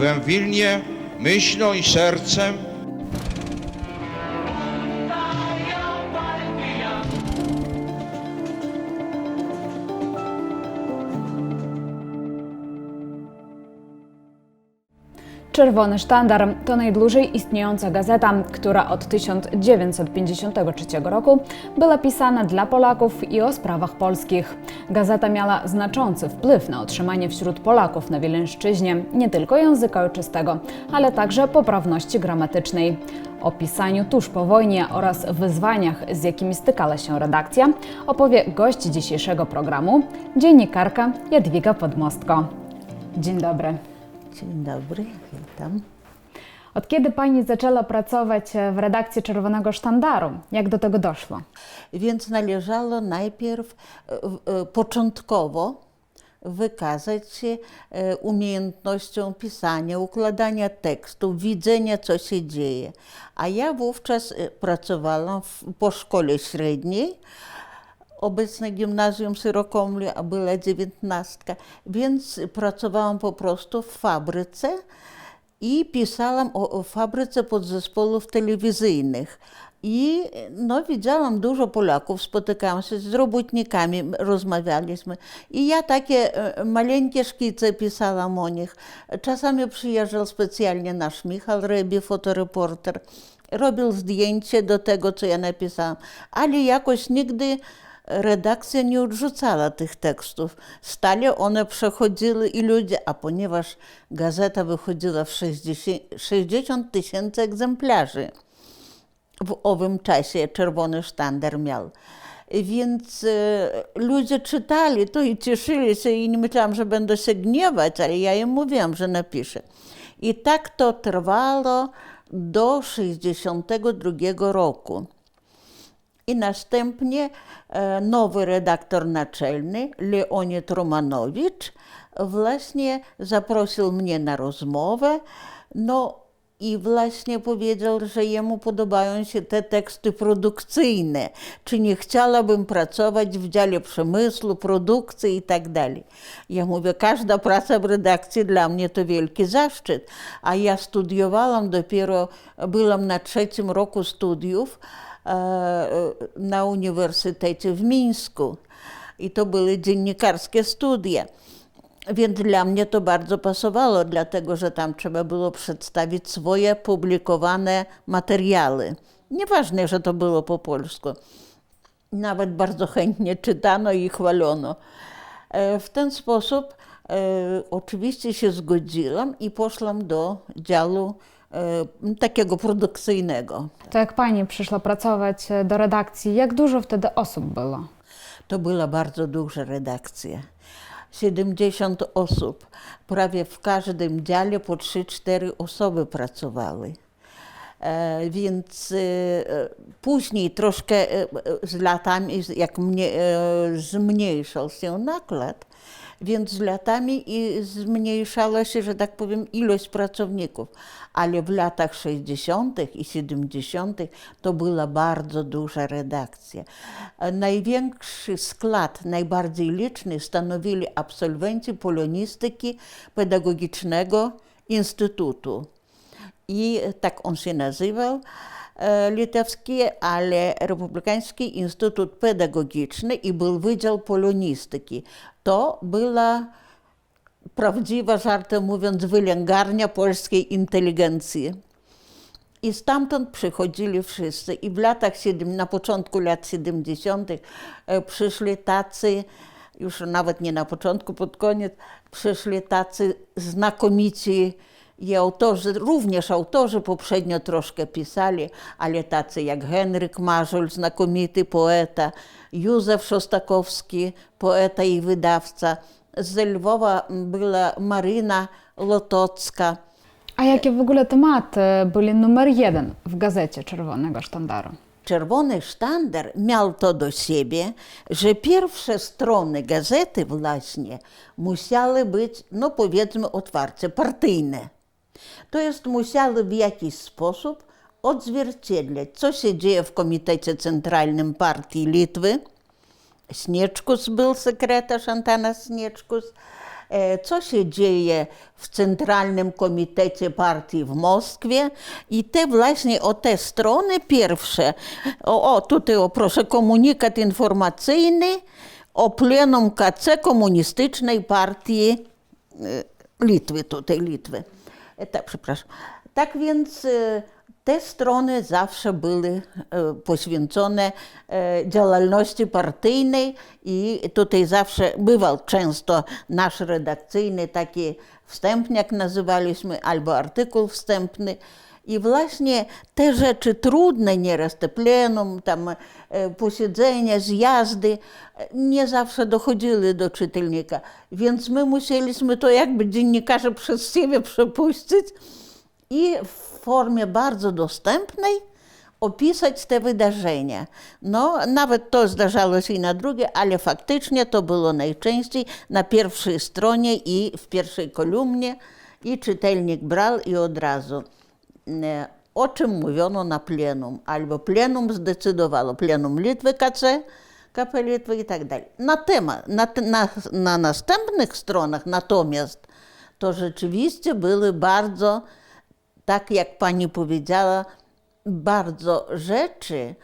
Byłem w Wilnie myślą i sercem. Czerwony Sztandar to najdłużej istniejąca gazeta, która od 1953 roku była pisana dla Polaków i o sprawach polskich. Gazeta miała znaczący wpływ na utrzymanie wśród Polaków na Wileńszczyźnie nie tylko języka ojczystego, ale także poprawności gramatycznej. O pisaniu tuż po wojnie oraz wyzwaniach, z jakimi stykała się redakcja, opowie gość dzisiejszego programu, dziennikarka Jadwiga Podmostko. Dzień dobry. Dzień dobry, witam. Od kiedy pani zaczęła pracować w redakcji Czerwonego Sztandaru? Jak do tego doszło? Więc należało najpierw e, e, początkowo wykazać się e, umiejętnością pisania, układania tekstów, widzenia, co się dzieje. A ja wówczas e, pracowałam po szkole średniej, obecne gimnazjum Syrokomli, a była dziewiętnastka, więc pracowałam po prostu w fabryce i pisałam o, fabryce podzespołów telewizyjnych. I no, widziałam dużo Polaków, spotykałam się z robotnikami, rozmawialiśmy. I ja takie e, maleńkie szkice pisałam o nich. Czasami przyjeżdżał specjalnie nasz Michał Rebi, fotoreporter. Robił zdjęcie do tego, co ja napisałam, ale jakoś nigdy redakcja nie odrzucała tych tekstów. Stale one przechodziły i ludzie, a ponieważ gazeta wychodziła w 60 60 tysięcy egzemplarzy w owym czasie Czerwony Sztandar miał. Więc e, ludzie czytali to i cieszyli się i nie myślałam, że będą się gniewać, ale ja im mówiłam, że napiszę. I tak to trwało do 62 roku. I następnie e, nowy redaktor naczelny, Leonid Romanowicz, właśnie zaprosił mnie na rozmowę. No i właśnie powiedział, że jemu podobają się te teksty produkcyjne. Czy nie chciałabym pracować w dziale przemysłu, produkcji i tak dalej. Ja mówię, każda praca w redakcji dla mnie to wielki zaszczyt. A ja studiowałam dopiero, byłam na trzecim roku studiów na Uniwersytecie w Mińsku. I to były dziennikarskie studia. Więc dla mnie to bardzo pasowało, dlatego że tam trzeba było przedstawić swoje publikowane materiały. Nieważne, że to było po polsku. Nawet bardzo chętnie czytano i chwalono. E, W ten sposób e, oczywiście się zgodziłam i poszłam do działu e, takiego produkcyjnego. To jak pani przyszła pracować do redakcji, jak dużo wtedy osób było? To była bardzo duża redakcja. 70 osób. Prawie w każdym dziale po 3-4 osoby pracowały. E, więc e, e, później troszkę e, e, z latami, jak mnie, e, zmniejszał się nakład, więc z latami i zmniejszała się, że tak powiem, ilość pracowników. Ale w latach 60. i 70. to była bardzo duża redakcja. Największy skład, najbardziej liczny stanowili absolwenci polonistyki pedagogicznego instytutu. I tak on się nazywał, e, litewski, ale Republikański Instytut Pedagogiczny i był Wydział Polonistyki. To była prawdziwa, żartem mówiąc, wylęgarnia polskiej inteligencji. I stamtąd przychodzili wszyscy. I w latach, na początku lat 70. e, przyszli tacy, już nawet nie na początku, pod koniec, przyszli tacy znakomici i autorzy, również autorzy poprzednio troszkę pisali, ale tacy jak Henryk Marzol, znakomity poeta, Józef Szostakowski, poeta i wydawca. Z Lwowa była Maryna Lotocka. A jakie w ogóle tematy byli numer jeden w gazecie Czerwonego Sztandaru? Czerwony sztandar miał to do siebie, że pierwsze strony gazety właśnie musiały być, no powiedzmy otwarcie, partyjne. To jest musiały w jakiś sposób odzwierciedlać, co się dzieje w Komitecie Centralnym Partii Litwy. Snieczkus był sekretarz, Antanas Snieczkus. e, co się dzieje w Centralnym Komitecie Partii w Moskwie. I te właśnie o te strony pierwsze, o, o tutaj o proszę, komunikat informacyjny o plenum KC Komunistycznej Partii e, Litwy, tutaj Litwy. E, Tak, przepraszam. Tak więc te strony zawsze były e, poświęcone e, działalności partyjnej i tutaj zawsze bywał często nasz redakcyjny taki wstępniak nazywaliśmy, albo artykuł wstępny. I właśnie te rzeczy trudne nieraz, te plenum, tam e, posiedzenia, zjazdy, nie zawsze dochodziły do czytelnika. Więc my musieliśmy to jakby dziennikarze przez siebie przepuścić i w formie bardzo dostępnej opisać te wydarzenia. No, nawet to zdarzało się i na drugie, ale faktycznie to było najczęściej na pierwszej stronie i w pierwszej kolumnie i czytelnik brał i od razu e, o czym mówiono na plenum, albo plenum zdecydowało, plenum Litwy KC, KP Litwy i tak dalej. Na temat, na, na, na następnych stronach natomiast to rzeczywiście były bardzo, tak jak pani powiedziała, bardzo rzeczy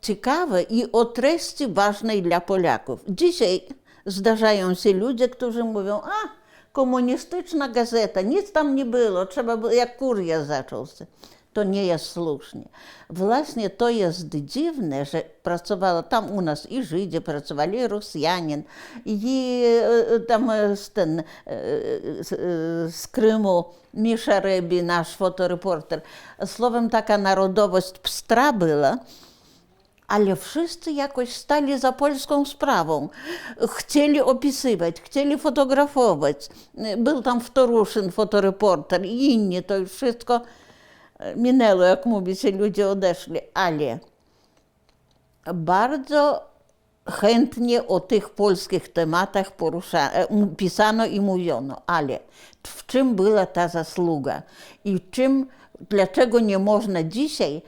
ciekawe i o treści ważnej dla Polaków. Dzisiaj zdarzają się ludzie, którzy mówią, a komunistyczna gazeta, nic tam nie było, trzeba było, jak kuria zaczął się. To nie jest słusznie. Właśnie to jest dziwne, że pracowało tam u nas i Żydzi pracowali, i Rosjanin, i e, tam e, ten, e, z, e, z Krymu Misza Rebi, nasz fotoreporter. Słowem, taka narodowość pstra była, ale wszyscy jakoś stali za polską sprawą. Chcieli opisywać, chcieli fotografować. Był tam Wtoruszyn, fotoreporter i inni, to już wszystko minęło, jak mówi się, ludzie odeszli, ale bardzo chętnie o tych polskich tematach porusza, e, pisano i mówiono, ale w czym była ta zasługa i czym, dlaczego nie można dzisiaj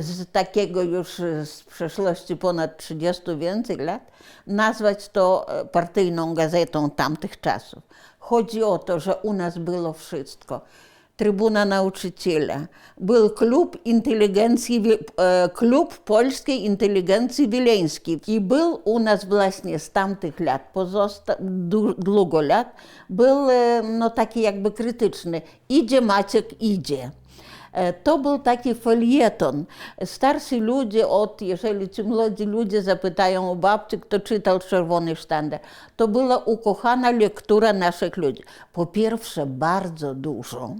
z takiego już z przeszłości ponad 30 więcej lat nazwać to e, partyjną gazetą tamtych czasów. Chodzi o to, że u nas było wszystko. Trybuna Nauczyciela, był klub wi- e, klub polskiej inteligencji wileńskiej i był u nas właśnie z tamtych lat, pozosta, długo lat, był no, taki jakby krytyczny. Idzie Maciek, idzie. To był taki felieton. Starsi ludzie, od, jeżeli ci młodzi ludzie zapytają o babci, kto czytał Czerwony Sztandar, to była ukochana lektura naszych ludzi. Po pierwsze, bardzo dużo.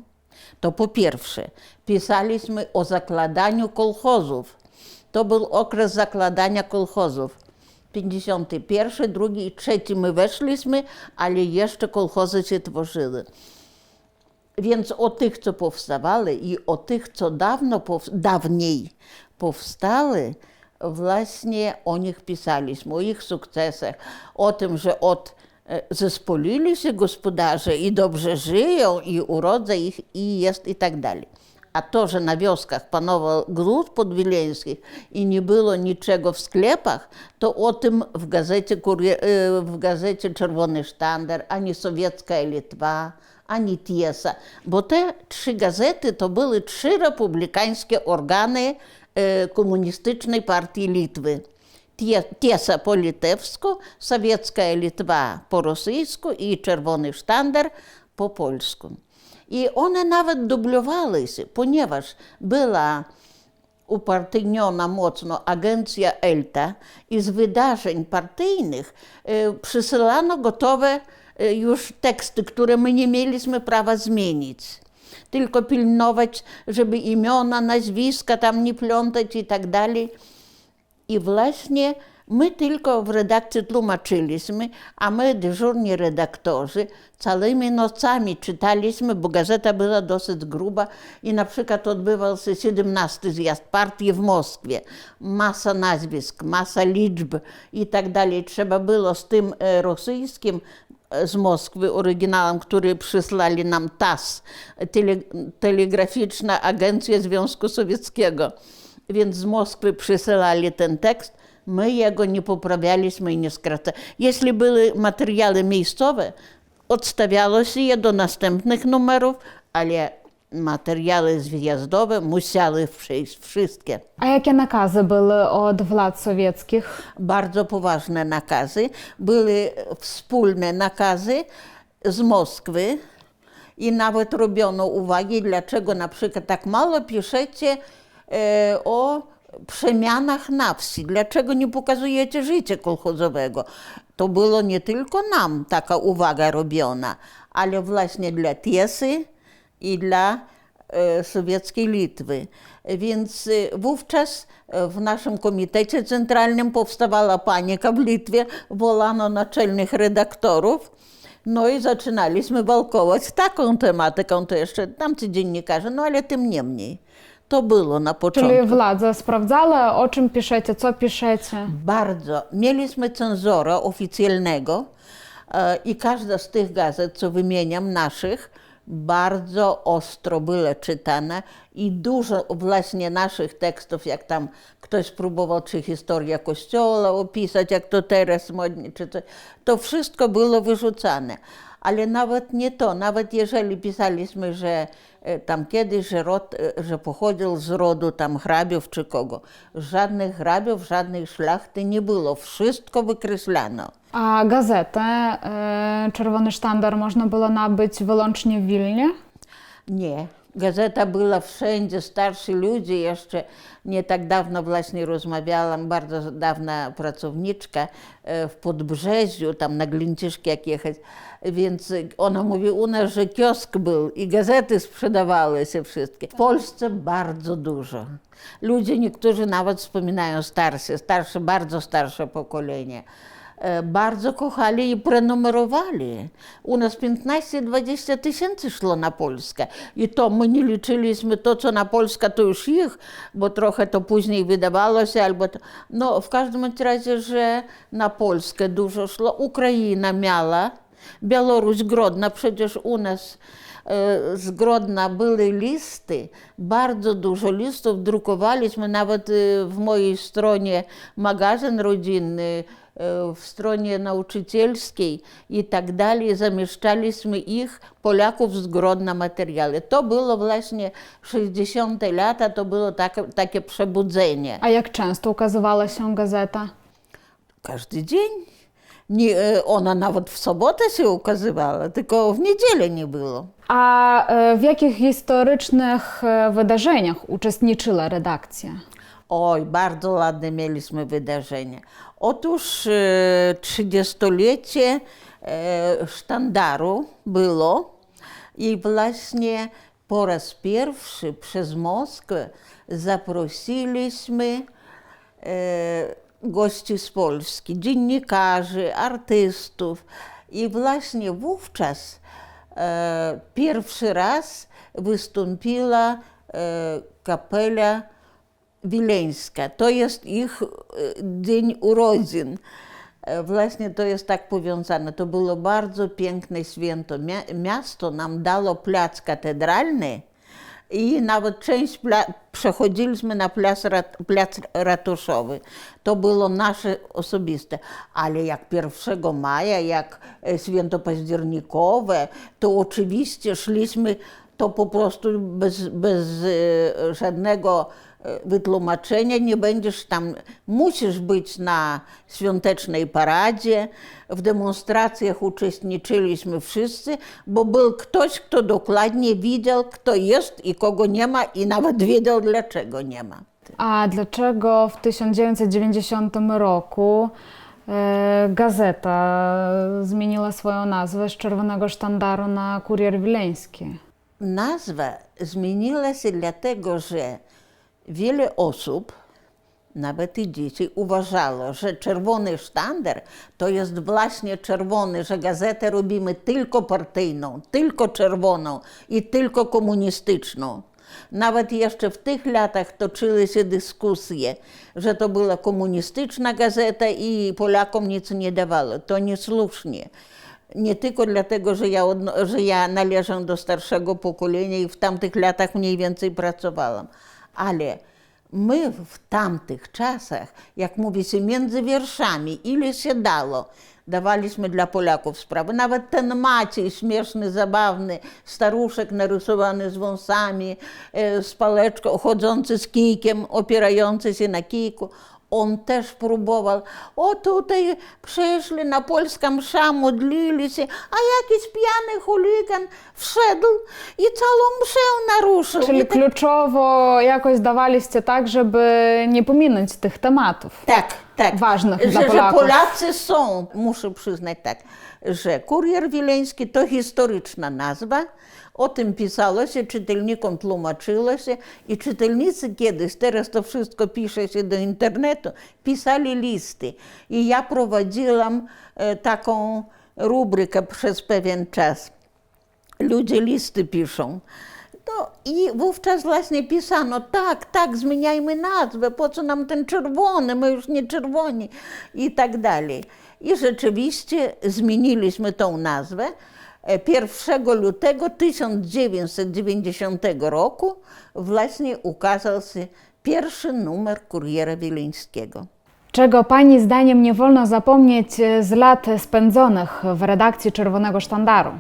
To po pierwsze, pisaliśmy o zakładaniu kolchozów. To był okres zakładania kolchozów. 51, drugi i trzeci my weszliśmy, ale jeszcze kolchozy się tworzyły. Więc o tych, co powstawały i o tych, co dawno, dawniej powstały, właśnie o nich pisaliśmy, o ich sukcesach, o tym, że od zespolili się gospodarze i dobrze żyją, i urodza ich i jest i tak dalej. A to, że na wioskach panował głód podwileński i nie było niczego w sklepach, to o tym w gazecie, e, w gazecie Czerwony Sztandar, ani Sowiecka Litwa, ani Tiesa, bo te trzy gazety to były trzy republikańskie organy e, komunistycznej partii Litwy. Tie- Tiesa po litewsku, Sowiecka Litwa po rosyjsku i Czerwony Sztandar po polsku. I one nawet dublowały się, ponieważ była upartyjniona mocno agencja ELTA i z wydarzeń partyjnych e, przysyłano gotowe e, już teksty, które my nie mieliśmy prawa zmienić. Tylko pilnować, żeby imiona, nazwiska tam nie plątać i tak dalej. I właśnie my tylko w redakcji tłumaczyliśmy, a my, dyżurni redaktorzy, całymi nocami czytaliśmy, bo gazeta była dosyć gruba i na przykład odbywał się 17 zjazd partii w Moskwie. Masa nazwisk, masa liczb i tak dalej. Trzeba było z tym e, rosyjskim e, z Moskwy oryginałem, który przysłali nam TAS, tele, Telegraficzna Agencja Związku Sowieckiego. Więc z Moskwy przysyłali ten tekst, my jego nie poprawialiśmy i nie skracaliśmy. Jeśli były materiały miejscowe, odstawiało się je do następnych numerów, ale materiały zwiazdowe musiały przyjść wszystkie. A jakie nakazy były od władz sowieckich? Bardzo poważne nakazy. Były wspólne nakazy z Moskwy i nawet robiono uwagi, dlaczego na przykład tak mało piszecie o przemianach na wsi, dlaczego nie pokazujecie życia kolchozowego. To było nie tylko nam taka uwaga robiona, ale właśnie dla Tiesy i dla e, sowieckiej Litwy. Więc e, wówczas e, w naszym komitecie centralnym powstawała panika w Litwie, wolano naczelnych redaktorów. No i zaczynaliśmy walkować taką tematyką, to jeszcze tamci dziennikarze, no ale tym niemniej. To było na początku. Czyli władza sprawdzała, o czym piszecie, co piszecie? Bardzo. Mieliśmy cenzora oficjalnego e, i każda z tych gazet, co wymieniam, naszych, bardzo ostro była czytana i dużo właśnie naszych tekstów, jak tam ktoś próbował, czy historia kościoła opisać, jak to teraz modnie, czy to, to wszystko było wyrzucane. Ale nawet nie to, nawet jeżeli pisaliśmy, że e, tam kiedyś, że, rod, e, że pochodził z rodu tam hrabiów czy kogo, żadnych hrabiów, żadnej szlachty nie było, wszystko wykreślano. A gazetę e, Czerwony Sztandar można było nabyć wyłącznie w Wilnie? Nie. Gazeta była wszędzie, starsi ludzie, jeszcze nie tak dawno właśnie rozmawiałam, bardzo dawna pracowniczka e, w Podbrzeziu, tam na Glińczyszki jak jechać, więc ona mówi u nas, że kiosk był i gazety sprzedawały się wszystkie. W Polsce bardzo dużo. Ludzie, niektórzy nawet wspominają starsze, starsze, bardzo starsze pokolenie bardzo kochali i prenumerowali. U nas 15-20 tysięcy szło na Polskę. I to my nie liczyliśmy to, co na Polskę, to już ich, bo trochę to później wydawało się, albo to, no w każdym razie, że na Polskę dużo szło. Ukraina miała, Białoruś, Grodna, przecież u nas e, z Grodna były listy, bardzo dużo listów drukowaliśmy, nawet e, w mojej stronie magazyn rodzinny, e, w stronie nauczycielskiej i tak dalej, zamieszczaliśmy ich, Polaków z Grodna materiały. To było właśnie 60 lata, to było takie, takie przebudzenie. A jak często ukazywała się gazeta? Każdy dzień. Nie, e, ona nawet w sobotę się ukazywała, tylko w niedzielę nie było. A e, w jakich historycznych e, wydarzeniach uczestniczyła redakcja? Oj, bardzo ładne mieliśmy wydarzenie. Otóż e, 30-lecie e, sztandaru było i właśnie po raz pierwszy przez Moskwę zaprosiliśmy e, gości z Polski, dziennikarzy, artystów. I właśnie wówczas pierwszy raz wystąpiła kapela Wileńska. To jest ich e, dzień urodzin. E, Właśnie to jest tak powiązane. To było bardzo piękne święto. Mia- Miasto nam dało plac katedralny i nawet część przechodziliśmy na plac, rat- plac ratuszowy. To było nasze osobiste. Ale jak 1 maja, jak e, święto październikowe, to oczywiście szliśmy to po prostu bez, bez żadnego wytłumaczenia, nie będziesz tam, musisz być na świątecznej paradzie. W demonstracjach uczestniczyliśmy wszyscy, bo był ktoś, kto dokładnie widział, kto jest i kogo nie ma, i nawet wiedział, dlaczego nie ma. A dlaczego w 1990 roku e, gazeta zmieniła swoją nazwę z Czerwonego Sztandaru na Kurier Wileński? Nazwa zmieniła się dlatego, że wiele osób, nawet i dzieci, uważało, że czerwony sztandar to jest właśnie czerwony, że gazetę robimy tylko partyjną, tylko czerwoną i tylko komunistyczną. Nawet jeszcze w tych latach toczyły się dyskusje, że to była komunistyczna gazeta i Polakom nic nie dawało. To niesłusznie. Nie tylko dlatego, że ja, że ja należę do starszego pokolenia i w tamtych latach mniej więcej pracowałam, ale My w tamtych czasach, jak mówi się, między wierszami, ile się dało, dawaliśmy dla Polaków sprawę. Nawet ten Maciej, śmieszny, zabawny, staruszek narysowany z wąsami, e, z paleczką, chodzący z kijkiem, opierający się na kijku, on też próbował. O tutaj przyszli na polską msza, modlili się, a jakiś pijany chuligan wszedł i całą mszę naruszył. Czyli I tak kluczowo jakoś dawaliście tak, żeby nie pominąć tych tematów. Tak, tak. Ważnych że, dla że Polaków. Polacy są, muszę przyznać tak, że Kurier Wileński to historyczna nazwa. O tym pisało się, czytelnikom tłumaczyło się i czytelnicy kiedyś, teraz to wszystko pisze się do internetu, pisali listy. I ja prowadziłam e, taką rubrykę przez pewien czas. Ludzie listy piszą. No i wówczas właśnie pisano, tak, tak, zmieniajmy nazwę, po co nam ten czerwony, my już nie czerwoni i tak dalej. I rzeczywiście zmieniliśmy tą nazwę. E, 1 lutego 1990 roku właśnie ukazał się pierwszy numer Kuriera Wileńskiego. Czego Pani zdaniem nie wolno zapomnieć e, z lat spędzonych w redakcji Czerwonego Sztandaru?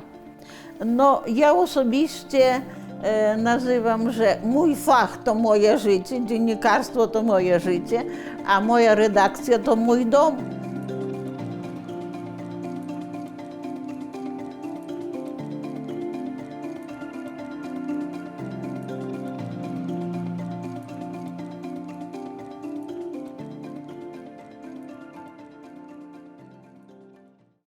No, ja osobiście e, nazywam, że mój fach to moje życie, dziennikarstwo to moje życie, a moja redakcja to mój dom.